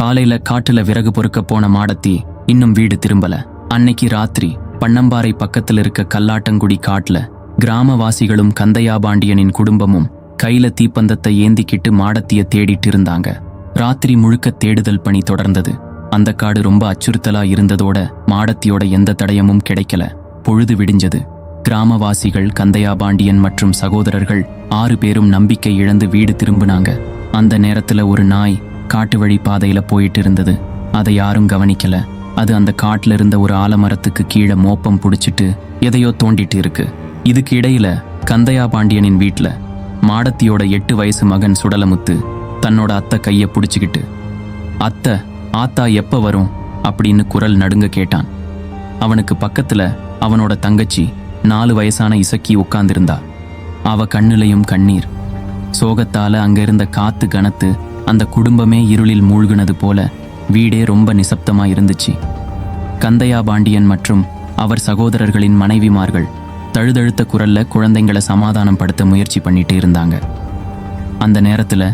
காலையில காட்டுல விறகு பொறுக்க போன மாடத்தி இன்னும் வீடு திரும்பல. அன்னைக்கு ராத்திரி பன்னம்பாறை பக்கத்துல இருக்க கல்லாட்டங்குடி காட்டுல கிராமவாசிகளும் கந்தையாபாண்டியனின் குடும்பமும் கையில தீப்பந்தத்தை ஏந்திக்கிட்டு மாடத்திய தேடிட்டு இருந்தாங்க. ராத்திரி முழுக்க தேடுதல் பணி தொடர்ந்தது. அந்த காடு ரொம்ப அச்சுறுத்தலா இருந்ததோட மாடத்தியோட எந்த தடயமும் கிடைக்கல. பொழுது விடிஞ்சது. கிராமவாசிகள் கந்தையாபாண்டியன் மற்றும் சகோதரர்கள் ஆறு பேரும் நம்பிக்கை இழந்து வீடு திரும்பினாங்க. அந்த நேரத்துல ஒரு நாய் காட்டு வழி பாதையில போயிட்டு இருந்தது அதை யாரும் கவனிக்கல. அது அந்த காட்டுல இருந்த ஒரு ஆலமரத்துக்கு கீழே மோப்பம் பிடிச்சிட்டு எதையோ தோண்டிட்டு இருக்கு. இதுக்கு இடையில கந்தையா பாண்டியனின் வீட்ல மாடத்தியோட எட்டு வயசு மகன் சுடலமுத்து தன்னோட அத்தை கையை பிடிச்சிக்கிட்டு அத்தை ஆத்தா எப்ப வரும்? அப்படின்னு குரல் நடுங்க கேட்டான். அவனுக்கு பக்கத்துல அவனோட தங்கச்சி நாலு வயசான இசக்கி உட்கார்ந்திருந்தா. அவ கண்ணிலையும் கண்ணீர். சோகத்தால அங்க இருந்த காத்து கனத்து அந்த குடும்பமே இருளில் மூழ்கினது போல வீடே ரொம்ப நிசப்தமா இருந்துச்சு கந்தையா பாண்டியன் மற்றும் அவர் சகோதரர்களின் மனைவிமார்கள் தழுதழுத்த குரல்ல குழந்தைங்களை சமாதானம் படுத்த முயற்சி பண்ணிட்டு இருந்தாங்க. அந்த நேரத்துல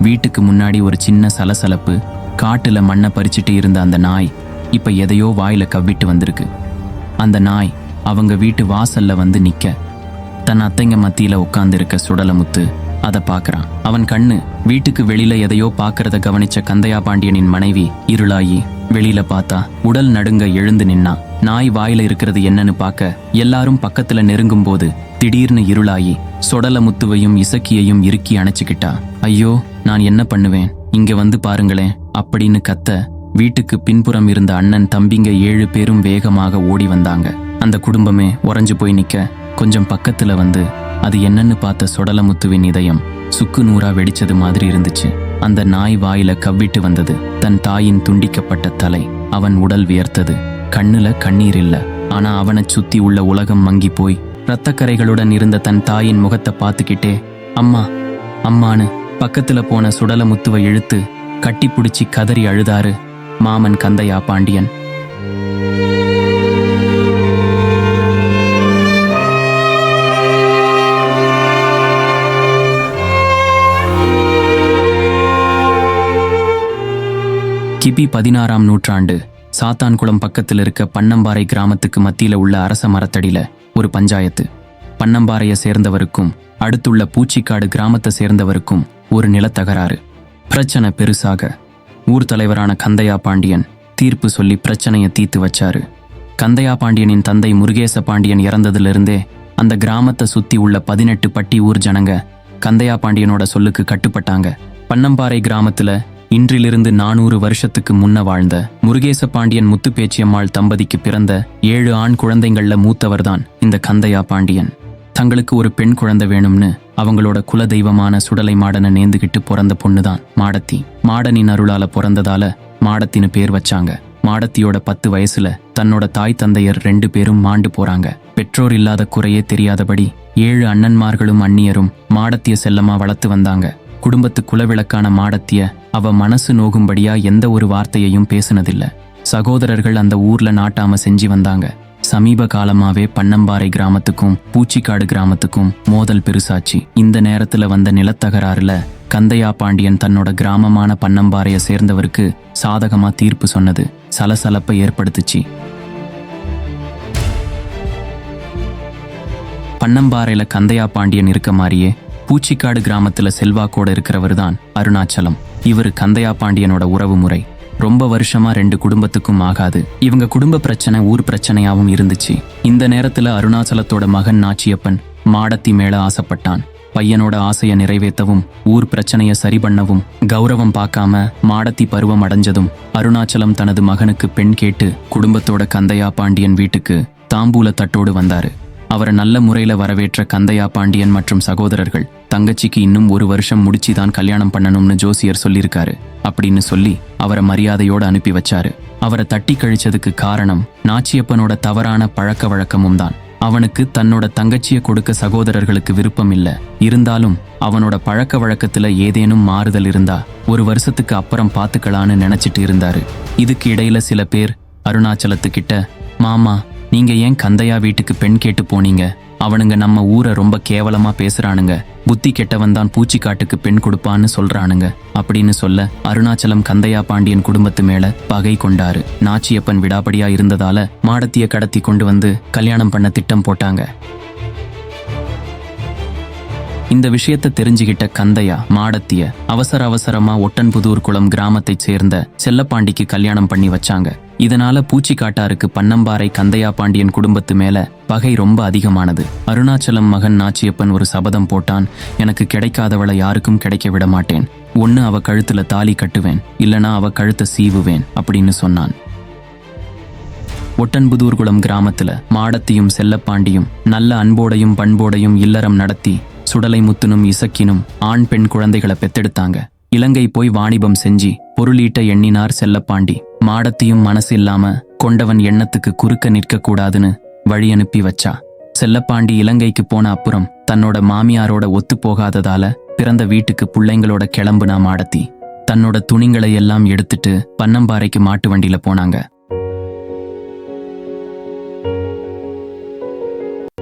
வீட்டுக்கு முன்னாடி ஒரு சின்ன சலசலப்பு காட்டுல மண்ணை பறிச்சிட்டு இருந்த அந்த நாய் இப்ப எதையோ வாயில கவ்விட்டு வந்திருக்கு. அந்த நாய் அவங்க வீட்டு வாசல்ல வந்து நிக்க. தன் அத்தைங்க மத்தியில உட்கார்ந்திருக்க சுடலமுத்து அதை பார்க்கறான் அவன் கண்ணு வீட்டுக்கு வெளியில எதையோ பார்க்கறத கவனிச்ச கந்தையா பாண்டியனின் மனைவி இருளாயி வெளியில பார்த்தா உடல் நடுங்க எழுந்து நின்னா நாய் வாயில இருக்கிறது என்னன்னு பார்க்க எல்லாரும் பக்கத்துல நெருங்கும் போது திடீர்னு இருளாயி சொடல முத்துவையும் இசக்கியையும் இறுக்கி அணைச்சுக்கிட்டா. ஐயோ நான் என்ன பண்ணுவேன்? இங்க வந்து பாருங்களேன் அப்படின்னு கத்த வீட்டுக்கு பின்புறம் இருந்த அண்ணன் தம்பிங்க ஏழு பேரும் வேகமாக ஓடி வந்தாங்க. அந்த குடும்பமே உறைஞ்சு போய் நிக்க கொஞ்சம் பக்கத்துல வந்து அது என்னன்னு பார்த்த சொடலமுத்துவின் இதயம் சுக்கு நூறா வெடிச்சது மாதிரி இருந்துச்சு. அந்த நாய் வாயில கவ்விட்டு வந்தது. தன் தாயின் துண்டிக்கப்பட்ட தலை அவன் உடல் வியர்த்தது. கண்ணுல கண்ணீர் இல்ல. ஆனா அவனை சுத்தி உள்ள உலகம் மங்கி போய் இரத்தக்கரைகளுடன் இருந்த தன் தாயின் முகத்தை பார்த்துக்கிட்டே அம்மா அம்மான்னு பக்கத்துல போன சுடலமுத்துவை இழுத்து கட்டி பிடிச்சி கதறி அழுதாரு மாமன் கந்தையா பாண்டியன். கிபி பதினாறாம் நூற்றாண்டு சாத்தான்குளம் பக்கத்தில் இருக்க பன்னம்பாறை கிராமத்துக்கு மத்தியில் உள்ள அரச மரத்தடியில ஒரு பஞ்சாயத்து. பன்னம்பாறையை சேர்ந்தவருக்கும் அடுத்துள்ள பூச்சிக்காடு கிராமத்தை சேர்ந்தவருக்கும் ஒரு நிலத்தகராறு. பிரச்சனை பெருசாக. ஊர் தலைவரான கந்தையா பாண்டியன் தீர்ப்பு சொல்லி பிரச்சனையை தீர்த்து வச்சாரு. கந்தையா பாண்டியனின் தந்தை முருகேச பாண்டியன் இறந்ததிலிருந்தே அந்த கிராமத்தை சுத்தி உள்ள பதினெட்டு பட்டி ஊர் ஜனங்க கந்தையா பாண்டியனோட சொல்லுக்கு கட்டுப்பட்டாங்க. பன்னம்பாறை கிராமத்துல இன்றிலிருந்து நானூறு வருஷத்துக்கு முன்ன வாழ்ந்த முருகேச பாண்டியன் முத்துப்பேச்சியம்மாள் தம்பதிக்கு பிறந்த ஏழு ஆண் குழந்தைங்கள்ல மூத்தவர்தான் இந்த கந்தையா பாண்டியன் தங்களுக்கு ஒரு பெண் குழந்தை வேணும்னு அவங்களோட குல தெய்வமான சுடலை மாடனை நேர்ந்துகிட்டு பிறந்த பொண்ணுதான் மாடத்தி. மாடனின் அருளால பிறந்ததால மாடத்தின்னு பேர் வச்சாங்க. மாடத்தியோட பத்து வயசுல தன்னோட தாய் தந்தையர் ரெண்டு பேரும் மாண்டு போறாங்க. பெற்றோர் இல்லாத குறையே தெரியாதபடி ஏழு அண்ணன்மார்களும் அந்நியரும் மாடத்திய செல்லமா வளர்த்து வந்தாங்க. குடும்பத்து குலவிளக்கான மாடத்திய அவ மனசு நோகும்படியா எந்த ஒரு வார்த்தையையும் பேசினதில்ல. சகோதரர்கள் அந்த ஊர்ல நாட்டாம செஞ்சு வந்தாங்க. சமீப காலமாவே பன்னம்பாறை கிராமத்துக்கும் பூச்சிக்காடு கிராமத்துக்கும் மோதல் பெருசாச்சு. இந்த நேரத்துல வந்த நிலத்தகராறுல கந்தையா பாண்டியன் தன்னோட கிராமமான பன்னம்பாறைய சேர்ந்தவருக்கு சாதகமா தீர்ப்பு சொன்னது சலசலப்பை ஏற்படுத்துச்சு. பன்னம்பாறையில கந்தையா பாண்டியன் இருக்க மாதிரியே பூச்சிக்காடு கிராமத்துல செல்வாக்கோட இருக்கிறவர் தான் அருணாச்சலம். இவர் கந்தையா பாண்டியனோட உறவு முறை. ரொம்ப வருஷமா ரெண்டு குடும்பத்துக்கும் ஆகாது. இவங்க குடும்ப பிரச்சனை ஊர் பிரச்சனையாவும் இருந்துச்சு. இந்த நேரத்துல அருணாச்சலத்தோட மகன் நாச்சியப்பன் மாடத்தி மேல ஆசைப்பட்டான். பையனோட ஆசையை நிறைவேற்றவும் ஊர் பிரச்சனைய சரி பண்ணவும் கௌரவம் பார்க்காம மாடத்தி பருவம் அடைஞ்சதும் அருணாச்சலம் தனது மகனுக்கு பெண் கேட்டு குடும்பத்தோட கந்தையா பாண்டியன் வீட்டுக்கு தாம்பூல தட்டோடு வந்தாரு. அவரை நல்ல முறையில வரவேற்ற கந்தையா பாண்டியன் மற்றும் சகோதரர்கள் தங்கச்சிக்கு இன்னும் ஒரு வருஷம் முடிச்சு தான் கல்யாணம் பண்ணணும்னு ஜோசியர் சொல்லியிருக்காரு. அப்படின்னு சொல்லி அவரை மரியாதையோடு அனுப்பி வச்சாரு. அவரை தட்டி கழிச்சதுக்கு காரணம் நாச்சியப்பனோட தவறான பழக்க வழக்கமும் தான். அவனுக்கு தன்னோட தங்கச்சியை கொடுக்க சகோதரர்களுக்கு விருப்பம் இல்ல. இருந்தாலும் அவனோட பழக்க வழக்கத்துல ஏதேனும் மாறுதல் இருந்தா ஒரு வருஷத்துக்கு அப்புறம் பாத்துக்கலான்னு நினைச்சிட்டு இருந்தாரு. இதுக்கு இடையில சில பேர் அருணாச்சலத்துக்கிட்ட மாமா நீங்க ஏன் கந்தையா வீட்டுக்கு பெண் கேட்டு போனீங்க? அவனுங்க நம்ம ஊரை ரொம்ப கேவலமா பேசுறானுங்க. புத்தி கெட்டவன் தான் பூச்சிக்காட்டுக்கு பெண் கொடுப்பான்னு சொல்றானுங்க. அப்படின்னு சொல்ல அருணாச்சலம் கந்தையா பாண்டியன் குடும்பத்து மேல பகை கொண்டாரு. நாச்சியப்பன் விடாபடியா இருந்ததால மாடத்திய கடத்தி கொண்டு வந்து கல்யாணம் பண்ண திட்டம் போட்டாங்க. இந்த விஷயத்தை தெரிஞ்சுகிட்ட கந்தையா மாடத்திய அவசர அவசரமா ஒட்டன்புதூர் குளம் கிராமத்தைச் சேர்ந்த செல்லப்பாண்டிக்கு கல்யாணம் பண்ணி வச்சாங்க. இதனால பூச்சிக்காட்டாருக்கு பன்னம்பாறை கந்தையா பாண்டியன் குடும்பத்து மேல பகை ரொம்ப அதிகமானது. அருணாச்சலம் மகன் நாச்சியப்பன் ஒரு சபதம் போட்டான் எனக்கு கிடைக்காதவளை யாருக்கும் கிடைக்க விட மாட்டேன். ஒன்னு அவ கழுத்துல தாலி கட்டுவேன் இல்லனா அவ கழுத்தை சீவுவேன் அப்படின்னு சொன்னான். ஒட்டன்புதூர்குளம் கிராமத்துல மாடத்தையும் செல்லப்பாண்டியும் நல்ல அன்போடையும் பண்போடையும் இல்லறம் நடத்தி சுடலை முத்துனும் இசக்கினும் ஆண் பெண் குழந்தைகளை பெத்தெடுத்தாங்க. இலங்கை போய் வாணிபம் செஞ்சு பொருளீட்ட எண்ணினார் செல்லப்பாண்டி. மாடத்தியும் மனசு இல்லாம கொண்டவன் எண்ணத்துக்கு குறுக்க நிற்கக்கூடாதுன்னு வழி அனுப்பி வச்சா. செல்லப்பாண்டி இலங்கைக்கு போன அப்புறம் தன்னோட மாமியாரோட ஒத்து போகாததால பிறந்த வீட்டுக்கு புள்ளைங்களோட கிளம்புனா மாடத்தி. தன்னோட துணிங்களை எல்லாம் எடுத்துட்டு பன்னம்பாறைக்கு மாட்டு வண்டியில போனாங்க.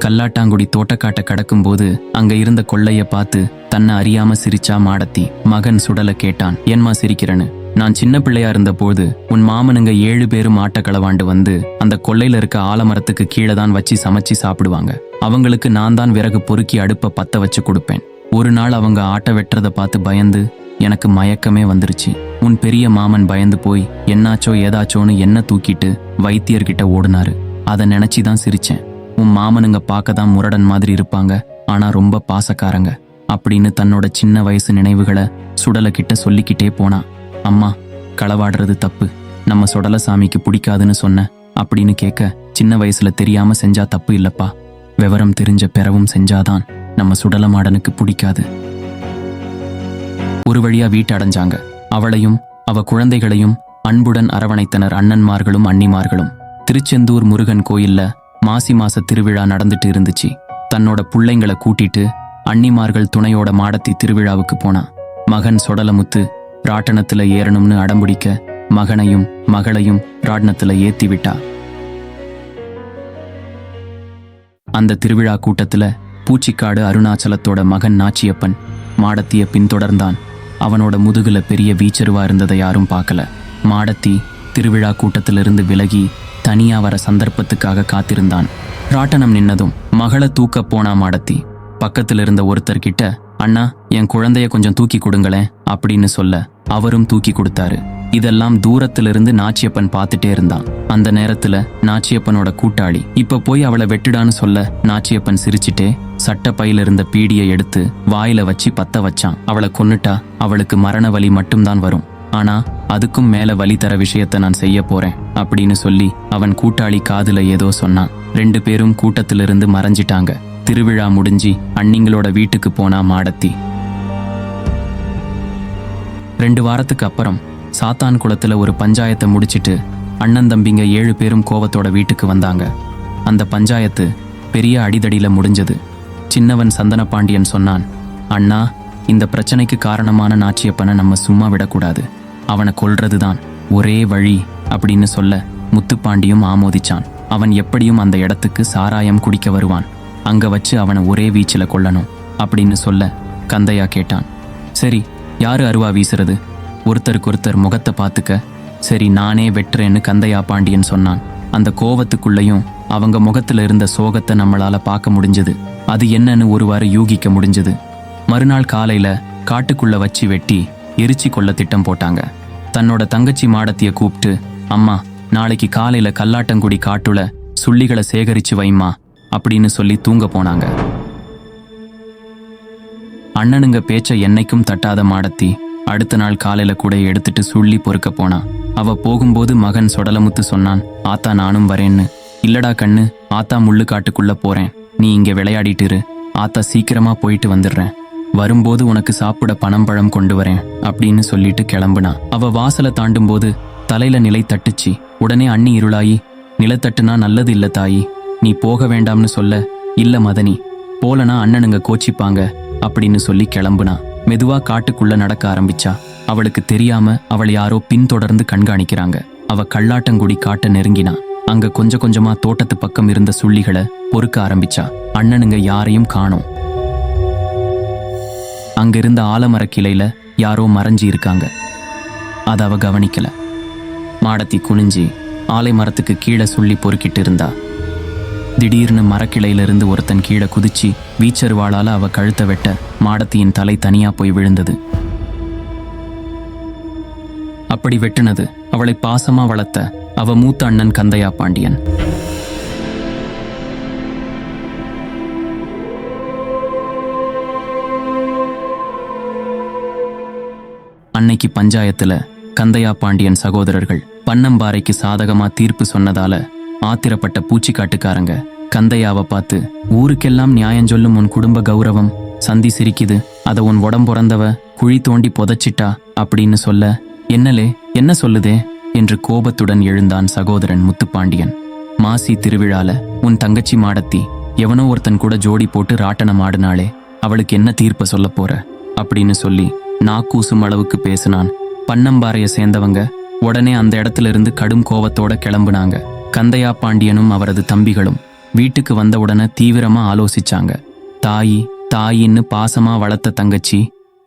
கல்லாட்டாங்குடி தோட்டக்காட்ட கடக்கும்போது அங்க இருந்த கொள்ளைய பார்த்து தன்னை அறியாம சிரிச்சா மாடத்தி. மகன் சுடல கேட்டான் ஏன்மா சிரிக்கிறேன்னு? நான் சின்ன பிள்ளையா இருந்தபோது உன் மாமனுங்க ஏழு பேரும் ஆட்டக்களவாண்டு வந்து அந்த கொள்ளையில இருக்க ஆலமரத்துக்கு கீழே தான் வச்சு சமைச்சு சாப்பிடுவாங்க. அவங்களுக்கு நான் தான் விறகு பொறுக்கி அடுப்ப பத்த வச்சு கொடுப்பேன். ஒரு நாள் அவங்க ஆட்டை வெட்டுறத பார்த்து பயந்து எனக்கு மயக்கமே வந்துருச்சு. உன் பெரிய மாமன் பயந்து போய் என்னாச்சோ ஏதாச்சோன்னு என்ன தூக்கிட்டு வைத்தியர்கிட்ட ஓடுனாரு. அதை நினைச்சி தான் சிரிச்சேன். உன் மாமனுங்க பார்க்க தான் முரடன் மாதிரி இருப்பாங்க. ஆனா ரொம்ப பாசக்காரங்க. அப்படின்னு தன்னோட சின்ன வயசு நினைவுகளை சுடலை கிட்ட சொல்லிக்கிட்டே போனா. அம்மா களவாடுறது தப்பு. நம்ம சுடல சாமிக்கு பிடிக்காதுன்னு சொன்ன அப்படின்னு கேட்க சின்ன வயசுல தெரியாம செஞ்சா தப்பு இல்லப்பா. விவரம் தெரிஞ்ச பிறவும் செஞ்சாதான் நம்ம சுடல மாடனுக்கு பிடிக்காது. ஒரு வழியா வீட்டு அடைஞ்சாங்க. அவளையும் அவ குழந்தைகளையும் அன்புடன் அரவணைத்தனர் அண்ணன்மார்களும் அன்னிமார்களும் திருச்செந்தூர் முருகன் கோயில்ல மாசி மாச திருவிழா நடந்துட்டு இருந்துச்சு. தன்னோட புள்ளைங்களை கூட்டிட்டு அண்ணிமார்கள் துணையோட மாடத்தி திருவிழாவுக்கு போனா. மகன் சொடலமுத்து ராட்டனத்துல ஏறணும்னு அடம்பிடிக்க மகனையும் மகளையும் ராட்டணத்துல ஏத்தி விட்டா அந்த திருவிழா கூட்டத்துல பூச்சிக்காடு அருணாச்சலத்தோட மகன் நாச்சியப்பன் மாடத்திய பின்தொடர்ந்தான். அவனோட முதுகுல பெரிய வீச்சருவா இருந்ததை யாரும் பார்க்கல. மாடத்தி திருவிழா கூட்டத்திலிருந்து விலகி தனியா வர சந்தர்ப்பத்துக்காக காத்திருந்தான். ராட்டனம் நின்னதும் மகளை தூக்க போனா மாடத்தி. பக்கத்துல இருந்த ஒருத்தர்கிட்ட அண்ணா என் குழந்தைய கொஞ்சம் தூக்கி கொடுங்களேன் அப்படின்னு சொல்ல அவரும் தூக்கி கொடுத்தாரு. இதெல்லாம் தூரத்திலிருந்து நாச்சியப்பன் பார்த்துட்டே இருந்தான். அந்த நேரத்துல நாச்சியப்பனோட கூட்டாளி இப்ப போய் அவளை வெட்டுடான்னு சொல்ல நாச்சியப்பன் சிரிச்சிட்டே சட்ட பையில இருந்த பீடியை எடுத்து வாயில வச்சு பத்த வச்சான். அவளை கொன்னுட்டா அவளுக்கு மரண வலி மட்டும்தான் வரும். ஆனா அதுக்கும் மேல வலி தர விஷயத்த நான் செய்ய போறேன் அப்படின்னு சொல்லி அவன் கூட்டாளி காதுல ஏதோ சொன்னான். ரெண்டு பேரும் கூட்டத்திலிருந்து மறைஞ்சிட்டாங்க. திருவிழா முடிஞ்சி அண்ணிங்களோட வீட்டுக்கு போனா மாடத்தி. ரெண்டு வாரத்துக்கு அப்புறம் சாத்தான் குளத்தில் ஒரு பஞ்சாயத்தை முடிச்சிட்டு அண்ணன் தம்பிங்க ஏழு பேரும் கோவத்தோட வீட்டுக்கு வந்தாங்க. அந்த பஞ்சாயத்து பெரிய அடிதடியில முடிஞ்சது. சின்னவன் சந்தன பாண்டியன் சொன்னான் அண்ணா இந்த பிரச்சனைக்கு காரணமான நாச்சியப்பனை நம்ம சும்மா விடக்கூடாது. அவனை கொல்றதுதான் ஒரே வழி அப்படின்னு சொல்ல முத்துப்பாண்டியும் ஆமோதிச்சான். அவன் எப்படியும் அந்த இடத்துக்கு சாராயம் குடிக்க வருவான். அங்க வச்சு அவனை ஒரே வீச்சில் கொல்லணும் அப்படின்னு சொல்ல கந்தையா கேட்டான். சரி யாரு அருவா வீசுறது? ஒருத்தருக்கு ஒருத்தர் முகத்தை பார்த்துக்க சரி நானே வெட்டுறேன்னு கந்தையா பாண்டியன் சொன்னான். அந்த கோவத்துக்குள்ளேயும் அவங்க முகத்துல இருந்த சோகத்தை நம்மளால பார்க்க முடிஞ்சது. அது என்னன்னு ஒருவாறு யூகிக்க முடிஞ்சது. மறுநாள் காலையில காட்டுக்குள்ள வச்சு வெட்டி எரிச்சி கொள்ள திட்டம் போட்டாங்க. தன்னோட தங்கச்சி மாடத்திய கூப்பிட்டு அம்மா நாளைக்கு காலையில கல்லாட்டங்குடி காட்டுல சுள்ளிகளை சேகரிச்சு வைம்மா அப்படின்னு சொல்லி தூங்க போனாங்க. அண்ணனுங்க பேச்ச என்னைக்கும் தட்டாத மாடத்தி. அடுத்த நாள் காலையில கூட எடுத்துட்டு சுள்ளி பொறுக்க போனா. அவ போகும்போது மகன் சொடலமுத்து சொன்னான் ஆத்தா நானும் வரேன்னு. இல்லடா கண்ணு ஆத்தா முள்ளு காட்டுக்குள்ள போறேன். நீ இங்க விளையாடிட்டு இரு. ஆத்தா சீக்கிரமா போயிட்டு வந்துடுறேன். வரும்போது உனக்கு சாப்பிட பனம் பழம் கொண்டு வரேன் அப்படின்னு சொல்லிட்டு கிளம்புனா. அவ வாசலை தாண்டும் போது தலையில நிலை தட்டுச்சு. உடனே அண்ணி இருளாயி நிலத்தட்டுனா நல்லது இல்ல தாயி. நீ போக வேண்டாம்னு சொல்ல இல்ல மதனி. போலனா அண்ணனுங்க கோச்சிப்பாங்க. அப்படின்னு சொல்லி கிளம்புனா மெதுவா காட்டுக்குள்ள நடக்க ஆரம்பிச்சா அவளுக்கு தெரியாம அவளை யாரோ பின்தொடர்ந்து கண்காணிக்கிறாங்க. அவ கல்லாட்டங்குடி காட்ட நெருங்கினா அங்க கொஞ்சம் கொஞ்சமா தோட்டத்து பக்கம் இருந்த சுள்ளிகளை பொறுக்க ஆரம்பிச்சா அண்ணனுங்க யாரையும் காணோம். அங்கிருந்த ஆலமர கிளையில யாரோ மறைஞ்சி இருக்காங்க. அதை அவ கவனிக்கல. மாடத்தி குனிஞ்சி ஆலை மரத்துக்கு கீழே சுள்ளி பொறுக்கிட்டு இருந்தா திடீர்னு மரக்கிளையிலிருந்து ஒருத்தன் கீழே குதிச்சு வீச்சருவாளால் அவ கழுத்தை வெட்ட மாடத்தியின் தலை தனியா போய் விழுந்தது. அப்படி வெட்டினது அவளை பாசமா வளர்த்த அவ மூத்த அண்ணன் கந்தையா பாண்டியன். அன்னைக்கு பஞ்சாயத்துல கந்தையா பாண்டியன் சகோதரர்கள் பன்னம்பாறைக்கு சாதகமா தீர்ப்பு சொன்னதால ஆத்திரப்பட்ட பூச்சிக்காட்டுக்காரங்க. கந்தையாவை பார்த்து ஊருக்கெல்லாம் நியாயம் சொல்லும் உன் குடும்ப கௌரவம். சந்தி சிரிக்குது. அத உன் உடம்புறந்தவ குழி தோண்டி புதைச்சிட்டா அப்படின்னு சொல்ல என்னலே என்ன சொல்லுதே? என்று கோபத்துடன் எழுந்தான் சகோதரன் முத்துப்பாண்டியன். மாசி திருவிழால உன் தங்கச்சி மாடத்தி எவனோ ஒருத்தன் கூட ஜோடி போட்டு ராட்டனம் ஆடினாளே அவளுக்கு என்ன தீர்ப்ப சொல்ல போற? அப்படின்னு சொல்லி நாக்கூசும் அளவுக்கு பேசினான். பன்னம்பாறைய சேர்ந்தவங்க உடனே அந்த இடத்துல இருந்து கடும் கோபத்தோட கிளம்புனாங்க. கந்தையா பாண்டியனும் அவரது தம்பிகளும் வீட்டுக்கு வந்தவுடனே தீவிரமா ஆலோசிச்சாங்க. தாயி தாயின்னு பாசமா வளர்த்த தங்கச்சி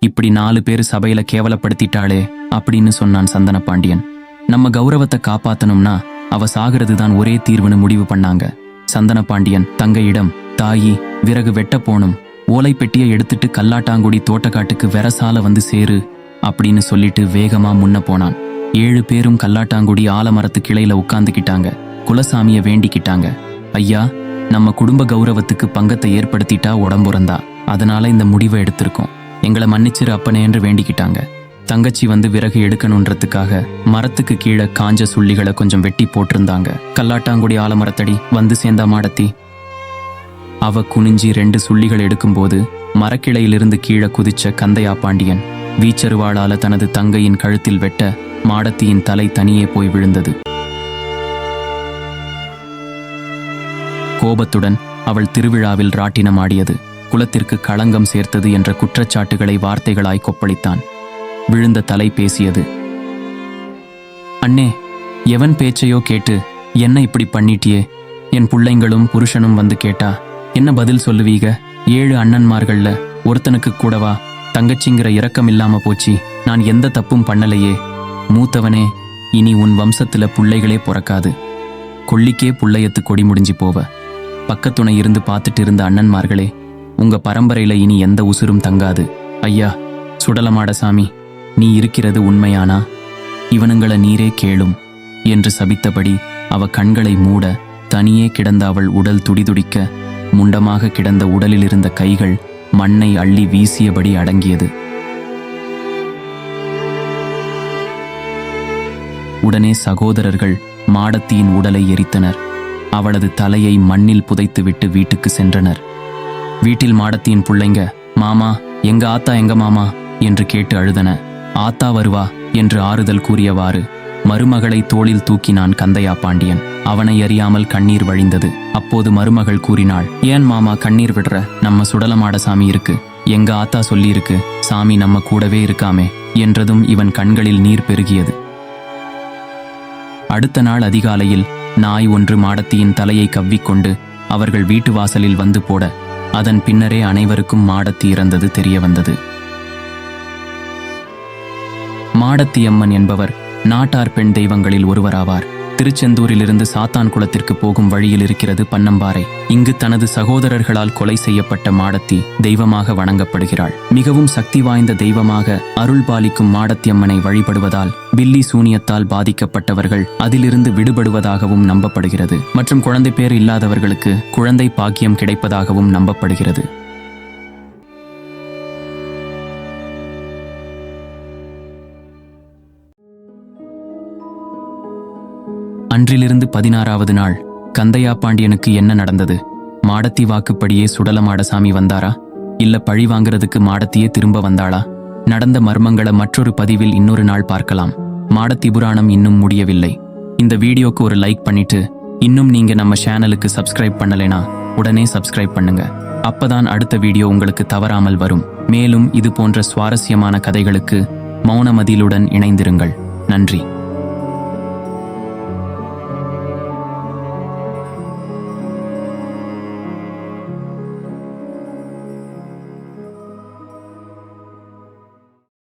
இப்படி நாலு பேர் சபையில கேவலப்படுத்திட்டாளே அப்படின்னு சொன்னான் சந்தன பாண்டியன் நம்ம கௌரவத்தை காப்பாத்தணும்னா அவ சாகிறது தான் ஒரே தீர்வுன்னு முடிவு பண்ணாங்க. சந்தன பாண்டியன் தங்கையிடம் தாயி விறகு வெட்ட போணும். ஓலை பெட்டியை எடுத்துட்டு கல்லாட்டாங்குடி தோட்டக்காட்டுக்கு வெரசால வந்து சேரு அப்படின்னு சொல்லிட்டு வேகமா முன்ன போனான். ஏழு பேரும் கல்லாட்டாங்குடி ஆலமரத்து கிளையில உட்காந்துக்கிட்டாங்க குலசாமியை வேண்டிக்கிட்டாங்க. ஐயா நம்ம குடும்ப கௌரவத்துக்கு பங்கத்தை ஏற்படுத்திட்டா உடம்புறந்தா. அதனால இந்த முடிவை எடுத்திருக்கோம். எங்களை மன்னிச்சிரு அப்பனே என்று வேண்டிக்கிட்டாங்க. தங்கச்சி வந்து விறகு எடுக்கணுன்றதுக்காக மரத்துக்கு கீழே காஞ்ச சுள்ளிகளை கொஞ்சம் வெட்டி போட்டிருந்தாங்க. கல்லாட்டாங்குடி ஆலமரத்தடி வந்து சேர்ந்தா மாடத்தி. அவ குனிஞ்சி ரெண்டு சுள்ளிகள் எடுக்கும்போது மரக்கிளையிலிருந்து கீழே குதிச்ச கந்தையா பாண்டியன் வீச்சருவாளால தனது தங்கையின் கழுத்தில் வெட்ட மாடத்தியின் தலை தனியே போய் விழுந்தது. கோபத்துடன் அவள் திருவிழாவில் ராட்டினம் ஆடியது குலத்திற்கு களங்கம் சேர்த்தது என்ற குற்றச்சாட்டுகளை வார்த்தைகளாய் கொப்பளித்தான். விழுந்த தலை பேசியது. அண்ணே எவன் பேச்சையோ கேட்டு என்ன இப்படி பண்ணிட்டியே? என் புள்ளைங்களும் புருஷனும் வந்து கேட்டா என்ன பதில் சொல்லுவீக? ஏழு அண்ணன்மார்கள்ல ஒருத்தனுக்கு கூடவா தங்கச்சிங்கிற இரக்கம் இல்லாம போச்சு. நான் எந்த தப்பும் பண்ணலையே. மூத்தவனே இனி உன் வம்சத்துல புள்ளைகளே பிறக்காது. கொள்ளிக்கே புள்ளையத்து கொடி முடிஞ்சு போவ. பக்கத்துணை இருந்து பார்த்துட்டு இருந்த அண்ணன்மார்களே உங்க பரம்பரையில இனி எந்த உசுரும் தங்காது. ஐயா சுடலமாட சாமி நீ இருக்கிறது உண்மையானா? இவனுங்கள நீரே கேளும் என்று சபித்தபடி அவ கண்களை மூட தனியே கிடந்த அவள் உடல் துடிதுடிக்க முண்டமாக கிடந்த உடலில் இருந்த கைகள் மண்ணை அள்ளி வீசியபடி அடங்கியது. உடனே சகோதரர்கள் மாடத்தியின் உடலை எரித்தனர். அவளது தலையை மண்ணில் புதைத்துவிட்டு வீட்டுக்கு சென்றனர். வீட்டில் மாடத்தியின் புள்ளைங்க மாமா எங்க ஆத்தா எங்க மாமா? என்று கேட்டு அழுதன. ஆத்தா வருவா என்று ஆறுதல் கூறியவாறு மருமகளை தோளில் தூக்கினான் கந்தையா பாண்டியன். அவனை அறியாமல் கண்ணீர் வழிந்தது. அப்போது மருமகள் கூறினாள் ஏன் மாமா கண்ணீர் விடுற? நம்ம சுடலமாட சாமி இருக்கு. எங்க ஆத்தா சொல்லியிருக்கு சாமி நம்ம கூடவே இருக்காமே என்றதும் இவன் கண்களில் நீர் பெருகியது. அடுத்த நாள் அதிகாலையில் நாய் ஒன்று மாடத்தியின் தலையை கவ்விக்கொண்டு அவர்கள் வீட்டு வாசலில் வந்து போட அதன் பின்னரே அனைவருக்கும் மாடத்தி இறந்தது தெரிய வந்தது மாடத்தி அம்மன் என்பவர் நாட்டார் பெண் தெய்வங்களில் ஒருவராவார். திருச்செந்தூரிலிருந்து சாத்தான் குளத்திற்கு போகும் வழியில் இருக்கிறது பன்னம்பாறை. இங்கு தனது சகோதரர்களால் கொலை செய்யப்பட்ட மாடத்தி தெய்வமாக வணங்கப்படுகிறாள். மிகவும் சக்தி வாய்ந்த தெய்வமாக அருள் பாலிக்கும் மாடத்தியம்மனை வழிபடுவதால் பில்லி சூனியத்தால் பாதிக்கப்பட்டவர்கள் அதிலிருந்து விடுபடுவதாகவும் நம்பப்படுகிறது. மற்றும் குழந்தை பேர் இல்லாதவர்களுக்கு குழந்தை பாக்கியம் கிடைப்பதாகவும் நம்பப்படுகிறது. அன்றிலிருந்து பதினாறாவது நாள். கந்தையா பாண்டியனுக்கு என்ன நடந்தது? மாடத்தி வாக்குப்படியே சுடலமாடசாமி வந்தாரா? இல்ல பழி வாங்குறதுக்கு மாடத்தியே திரும்ப வந்தாளா? நடந்த மர்மங்களை மற்றொரு பதிவில் இன்னொரு நாள் பார்க்கலாம். மாடத்தி புராணம் இன்னும் முடியவில்லை. இந்த வீடியோக்கு ஒரு லைக் பண்ணிட்டு இன்னும் நீங்க நம்ம சேனலுக்கு சப்ஸ்கிரைப் பண்ணலைனா உடனே சப்ஸ்கிரைப் பண்ணுங்க. அப்பதான் அடுத்த வீடியோ உங்களுக்கு தவறாமல் வரும். மேலும் இது போன்ற சுவாரஸ்யமான கதைகளுக்கு மௌனமதிலுடன் இணைந்திருங்கள். நன்றி.